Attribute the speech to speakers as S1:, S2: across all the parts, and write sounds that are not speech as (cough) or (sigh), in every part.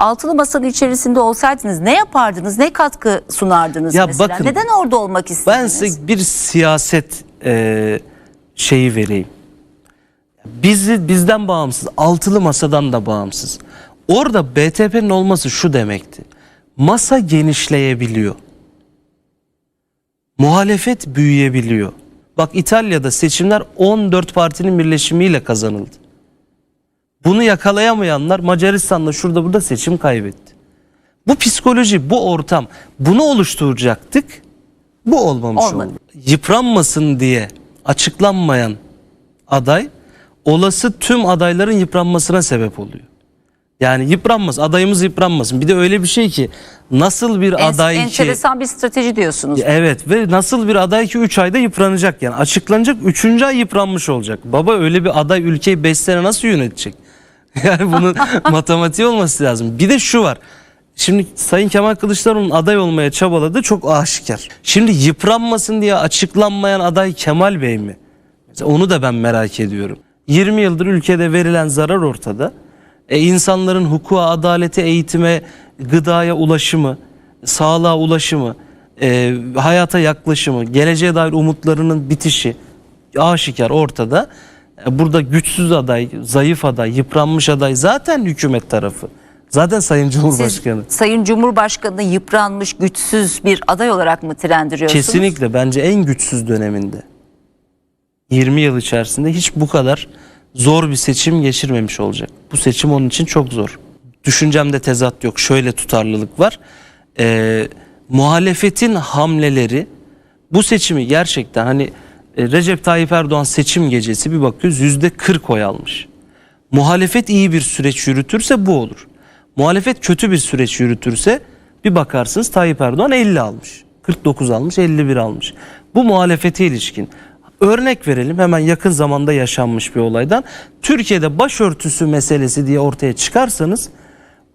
S1: altılı masanın içerisinde olsaydınız ne yapardınız? Ne katkı sunardınız
S2: Ya
S1: mesela?
S2: bakın,
S1: Neden orada olmak
S2: Ben
S1: istediniz?
S2: size bir siyaset e, şeyi vereyim. Bizi bizden bağımsız, altılı masadan da bağımsız. Orada BTP'nin olması şu demekti. Masa genişleyebiliyor. Muhalefet büyüyebiliyor. Bak İtalya'da seçimler 14 partinin birleşimiyle kazanıldı. Bunu yakalayamayanlar Macaristan'da şurada burada seçim kaybetti. Bu psikoloji, bu ortam bunu oluşturacaktık. Bu olmamış
S1: Olmadı.
S2: oldu. Yıpranmasın diye açıklanmayan aday olası tüm adayların yıpranmasına sebep oluyor. Yani yıpranmaz, adayımız yıpranmasın. Bir de öyle bir şey ki nasıl bir
S1: En-
S2: aday ki
S1: enteresan bir strateji diyorsunuz.
S2: Evet ve nasıl bir aday ki 3 ayda yıpranacak yani açıklanacak 3. ay yıpranmış olacak. Baba öyle bir aday ülkeyi 5 sene nasıl yönetecek? (laughs) Yani bunun matematiği olması lazım. Bir de şu var. Şimdi Sayın Kemal Kılıçdaroğlu'nun aday olmaya çabaladığı çok aşikar. Şimdi yıpranmasın diye açıklanmayan aday Kemal Bey mi? Mesela onu da ben merak ediyorum. 20 yıldır ülkede verilen zarar ortada. E, insanların hukuka, adalete, eğitime, gıdaya ulaşımı, sağlığa ulaşımı, e, hayata yaklaşımı, geleceğe dair umutlarının bitişi aşikar ortada. Burada güçsüz aday, zayıf aday, yıpranmış aday zaten hükümet tarafı. Zaten Sayın
S1: Siz
S2: Cumhurbaşkanı.
S1: Sayın Cumhurbaşkanı'nı yıpranmış, güçsüz bir aday olarak mı tirendiriyorsunuz?
S2: Kesinlikle bence en güçsüz döneminde. 20 yıl içerisinde hiç bu kadar zor bir seçim geçirmemiş olacak. Bu seçim onun için çok zor. Düşüncemde tezat yok. Şöyle tutarlılık var. Ee, muhalefetin hamleleri bu seçimi gerçekten hani Recep Tayyip Erdoğan seçim gecesi bir bakıyoruz yüzde 40 oy almış. Muhalefet iyi bir süreç yürütürse bu olur. Muhalefet kötü bir süreç yürütürse bir bakarsınız Tayyip Erdoğan 50 almış. 49 almış 51 almış. Bu muhalefete ilişkin. Örnek verelim hemen yakın zamanda yaşanmış bir olaydan. Türkiye'de başörtüsü meselesi diye ortaya çıkarsanız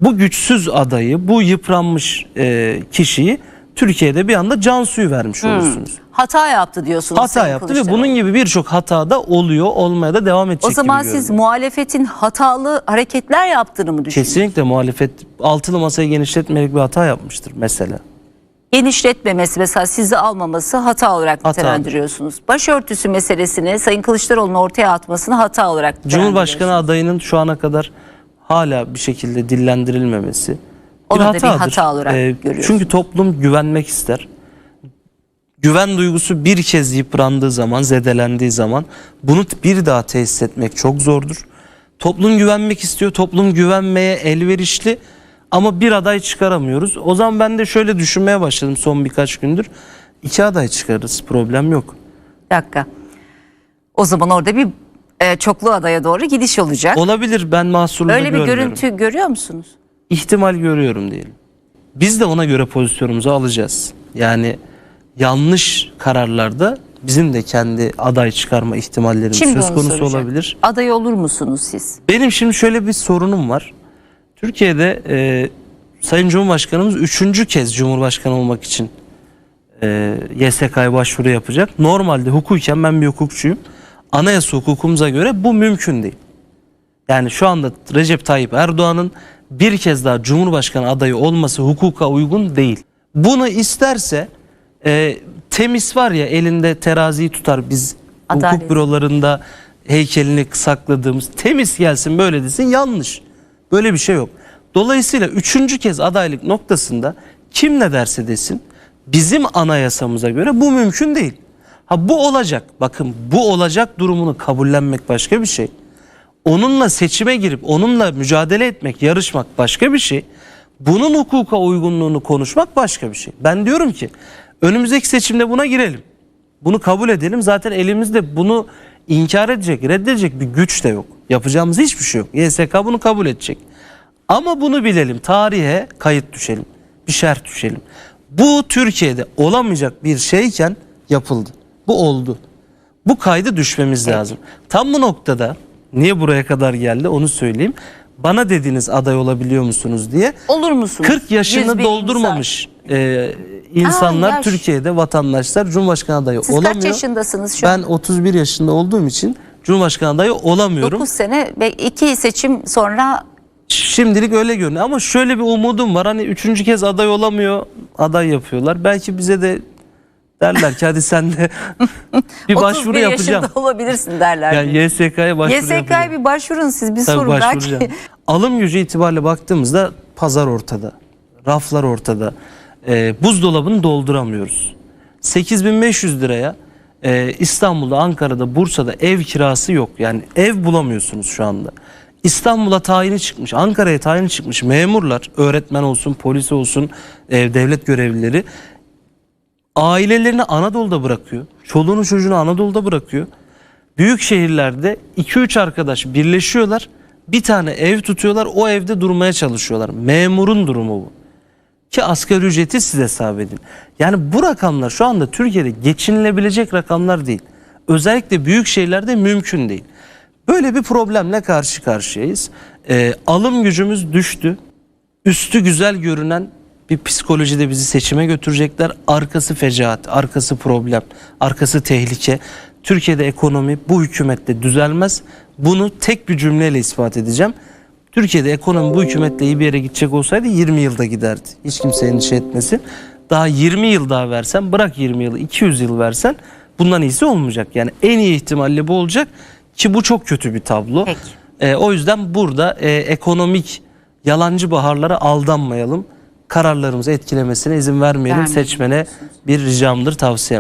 S2: bu güçsüz adayı, bu yıpranmış e, kişiyi Türkiye'de bir anda can suyu vermiş olursunuz.
S1: Hata yaptı diyorsunuz.
S2: Hata
S1: Sayın
S2: yaptı ve
S1: Kılıçdaroğlu.
S2: bunun gibi birçok hata da oluyor, olmaya da devam edecek
S1: O zaman
S2: gibi
S1: siz
S2: görünüyor.
S1: muhalefetin hatalı hareketler yaptığını mı düşünüyorsunuz?
S2: Kesinlikle muhalefet altılı masayı genişletmeyerek bir hata yapmıştır mesela.
S1: Genişletmemesi mesela sizi almaması hata olarak
S2: Hata.
S1: nitelendiriyorsunuz. Başörtüsü meselesini Sayın Kılıçdaroğlu'nun ortaya atmasını hata olarak
S2: Cumhurbaşkanı
S1: nitelendiriyorsunuz.
S2: adayının şu ana kadar hala bir şekilde dillendirilmemesi
S1: Onu da bir
S2: hatadır.
S1: hata olarak
S2: Ee,
S1: görüyorsunuz.
S2: Çünkü toplum güvenmek ister. Güven duygusu bir kez yıprandığı zaman, zedelendiği zaman bunu bir daha tesis etmek çok zordur. Toplum güvenmek istiyor. Toplum güvenmeye elverişli ama bir aday çıkaramıyoruz. O zaman ben de şöyle düşünmeye başladım son birkaç gündür. İki aday çıkarırız. Problem yok.
S1: Bir dakika. O zaman orada bir e, çoklu adaya doğru gidiş olacak.
S2: Olabilir ben mahsurlu da
S1: Öyle bir
S2: görmüyorum.
S1: görüntü görüyor musunuz?
S2: İhtimal görüyorum diyelim. Biz de ona göre pozisyonumuzu alacağız. Yani yanlış kararlarda bizim de kendi aday çıkarma ihtimallerimiz
S1: Şimdi
S2: söz
S1: onu
S2: konusu
S1: soracağım.
S2: olabilir.
S1: Aday olur musunuz siz?
S2: Benim şimdi şöyle bir sorunum var. Türkiye'de e, Sayın Cumhurbaşkanımız üçüncü kez Cumhurbaşkanı olmak için e, YSK'ya başvuru yapacak. Normalde hukuken ben bir hukukçuyum. Anayasa hukukumuza göre bu mümkün değil. Yani şu anda Recep Tayyip Erdoğan'ın bir kez daha Cumhurbaşkanı adayı olması hukuka uygun değil. Bunu isterse e, temiz var ya elinde teraziyi tutar biz
S1: Adalet.
S2: hukuk bürolarında heykelini sakladığımız temiz gelsin böyle desin yanlış. Böyle bir şey yok. Dolayısıyla üçüncü kez adaylık noktasında kim ne derse desin bizim anayasamıza göre bu mümkün değil. Ha bu olacak. Bakın bu olacak durumunu kabullenmek başka bir şey. Onunla seçime girip onunla mücadele etmek, yarışmak başka bir şey. Bunun hukuka uygunluğunu konuşmak başka bir şey. Ben diyorum ki önümüzdeki seçimde buna girelim. Bunu kabul edelim. Zaten elimizde bunu inkar edecek, reddedecek bir güç de yok. Yapacağımız hiçbir şey yok. YSK bunu kabul edecek. Ama bunu bilelim. Tarihe kayıt düşelim. Bir şerh düşelim. Bu Türkiye'de olamayacak bir şeyken yapıldı. Bu oldu. Bu kaydı düşmemiz lazım. Tam bu noktada niye buraya kadar geldi onu söyleyeyim. Bana dediniz aday olabiliyor musunuz diye.
S1: Olur musunuz?
S2: 40 yaşını
S1: 100 bin
S2: doldurmamış e, insanlar
S1: yaş.
S2: Türkiye'de vatandaşlar Cumhurbaşkanı adayı
S1: insan. Siz
S2: olamıyor.
S1: kaç yaşındasınız şu
S2: Ben
S1: an?
S2: 31 yaşında olduğum için Cumhurbaşkanı adayı olamıyorum.
S1: 9 sene ve 2 seçim sonra
S2: Şimdilik öyle görünüyor ama şöyle bir umudum var. Hani üçüncü kez aday olamıyor, aday yapıyorlar. Belki bize de derler ki hadi sen de (laughs) bir başvuru
S1: 31
S2: yapacağım.
S1: olabilirsin derler.
S2: Yani YSK'ya başvuru
S1: YSK'ya
S2: yapacağım.
S1: bir başvurun siz bir
S2: Tabii
S1: sorun
S2: başvuracağım.
S1: belki.
S2: Alım gücü itibariyle baktığımızda pazar ortada. Raflar ortada. Ee, buzdolabını dolduramıyoruz. 8500 liraya e, İstanbul'da, Ankara'da, Bursa'da ev kirası yok. Yani ev bulamıyorsunuz şu anda. İstanbul'a tayini çıkmış, Ankara'ya tayini çıkmış memurlar, öğretmen olsun, polis olsun, e, devlet görevlileri ailelerini Anadolu'da bırakıyor. Çoluğunu çocuğunu Anadolu'da bırakıyor. Büyük şehirlerde 2-3 arkadaş birleşiyorlar. Bir tane ev tutuyorlar. O evde durmaya çalışıyorlar. Memurun durumu bu. Ki asgari ücreti siz hesap edin. Yani bu rakamlar şu anda Türkiye'de geçinilebilecek rakamlar değil. Özellikle büyük şehirlerde mümkün değil. Böyle bir problemle karşı karşıyayız. Ee, alım gücümüz düştü. Üstü güzel görünen bir psikolojide bizi seçime götürecekler. Arkası fecaat, arkası problem, arkası tehlike. Türkiye'de ekonomi bu hükümetle düzelmez. Bunu tek bir cümleyle ispat edeceğim. Türkiye'de ekonomi bu hükümetle iyi bir yere gidecek olsaydı 20 yılda giderdi. Hiç kimse endişe etmesin. Daha 20 yıl daha versen bırak 20 yılı 200 yıl versen bundan iyisi olmayacak. Yani en iyi ihtimalle bu olacak ki bu çok kötü bir tablo.
S1: Peki.
S2: E, o yüzden burada e, ekonomik yalancı baharlara aldanmayalım. Kararlarımızı etkilemesine izin vermeyelim.
S1: Vermeyelim
S2: Seçmene bir ricamdır, tavsiyem.